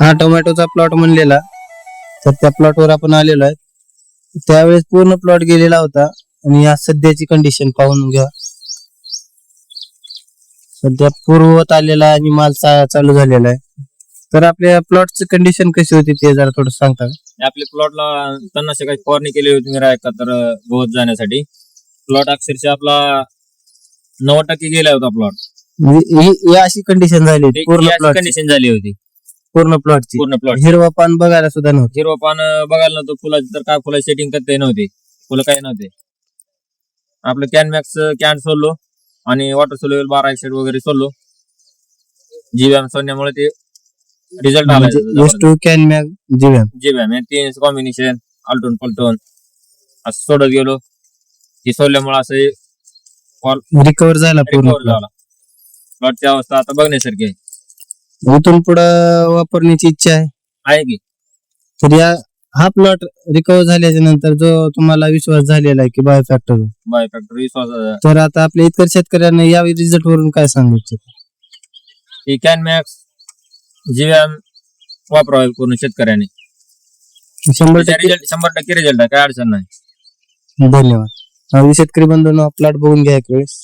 हा टोमॅटोचा प्लॉट म्हणलेला. तर त्या प्लॉटवर आपण आलेलो आहे. त्यावेळेस पूर्ण प्लॉट गेलेला होता. आणि या सध्याची कंडिशन पाहून घ्या. सध्या पूर्ववत आलेला आणि माल चालू झालेला आहे. तर आपल्या प्लॉटची कंडिशन कशी होती ते जरा थोडं सांगता का? आपल्या प्लॉटला तणनाशकाची फवारणी केली होती मी रायका तर गवत जाण्यासाठी. प्लॉट अक्षरशः आपला नव्वद टक्के गेला होता प्लॉट म्हणजे ही ही अशी कंडिशन झाली होती पूर्ण प्लॉट कंडिशन झाली होती. पूर्ण प्लॉटची पूर्ण प्लॉट हिरवा पान बघायला सुद्धा नव्हतं. हिरवं पान बघायला नव्हतं. फुलाची तर काय फुलाची सेटिंग करता नव्हती. फुलं काही नव्हते. आपलं कॅन मॅक्स कॅन सोडलो आणि वॉटर सोल्युबल बारा एक्साइड वगैरे सोडलो. जीवॅम सोडण्यामुळे ते रिझल्ट आला. एस टू कॅन मॅग जीवॅम जीवॅम हे तीन कॉम्बिनेशन आलटून पलटून असं सोडत गेलो. ती सोडल्यामुळे असं रिकवर झाला पूर्ण रिकवर झाला. प्लॉटची अवस्था आता बघण्यासारखी आहे. इथून पुढे वापरण्याची इच्छा आहे. आहे की? तर या हा प्लॉट रिकवर झाल्याच्यानंतर जो तुम्हाला विश्वास झालेला आहे की बाय फॅक्टर बाय फॅक्टर विश्वास तर आता आपल्या इतर शेतकऱ्यांना या रिझल्ट वरून काय सांगू इच्छित? ही कॅन मॅक्स जीवॅम वापरावे पूर्ण शेतकऱ्याने. शंभर त्याचा टक्के रिझल्ट शंभर टक्के रिझल्ट आहे काय अडचण नाही. धन्यवाद. हा, शेतकरी बंधूंनो प्लॉट बघून घ्या एक वेळेस.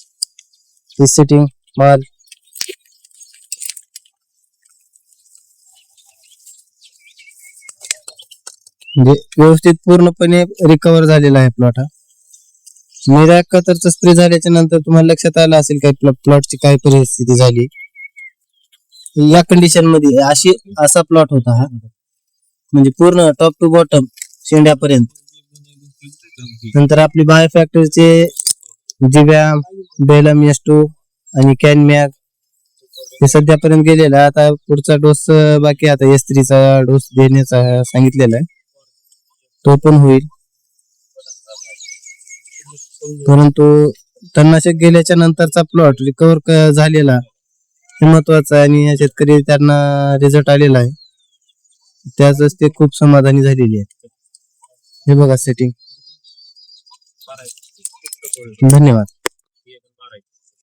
सेटिंग माल. म्हणजे व्यवस्थित पूर्णपणे रिकवर झालेला आहे प्लॉट हा. निरा कतरचा स्प्रे झाल्याच्यानंतर तुम्हाला लक्षात आलं असेल काय प्लॉटची काय परिस्थिती झाली? या कंडिशनमध्ये अशी असा प्लॉट होता हा. म्हणजे पूर्ण टॉप टू बॉटम शेंड्यापर्यंत. नंतर आपली बायो फॅक्टरीचे जिव्याम बेलम एस टू आणि कॅनमॅग हे सध्यापर्यंत गेलेलं आता पुढचा डोस बाकी आता एस थ्रीचा डोस देण्याचा सांगितलेला आहे. तो पण होईल. परंतु तणनाशक गेल्याच्या नंतरचा प्लॉट रिकवर झालेला हे महत्वाचं आहे आणि या शेतकरी त्यांना रिझल्ट आलेला आहे. त्याच ते खूप समाधानी झालेली आहे हे बघा सेटिंग धन्यवाद.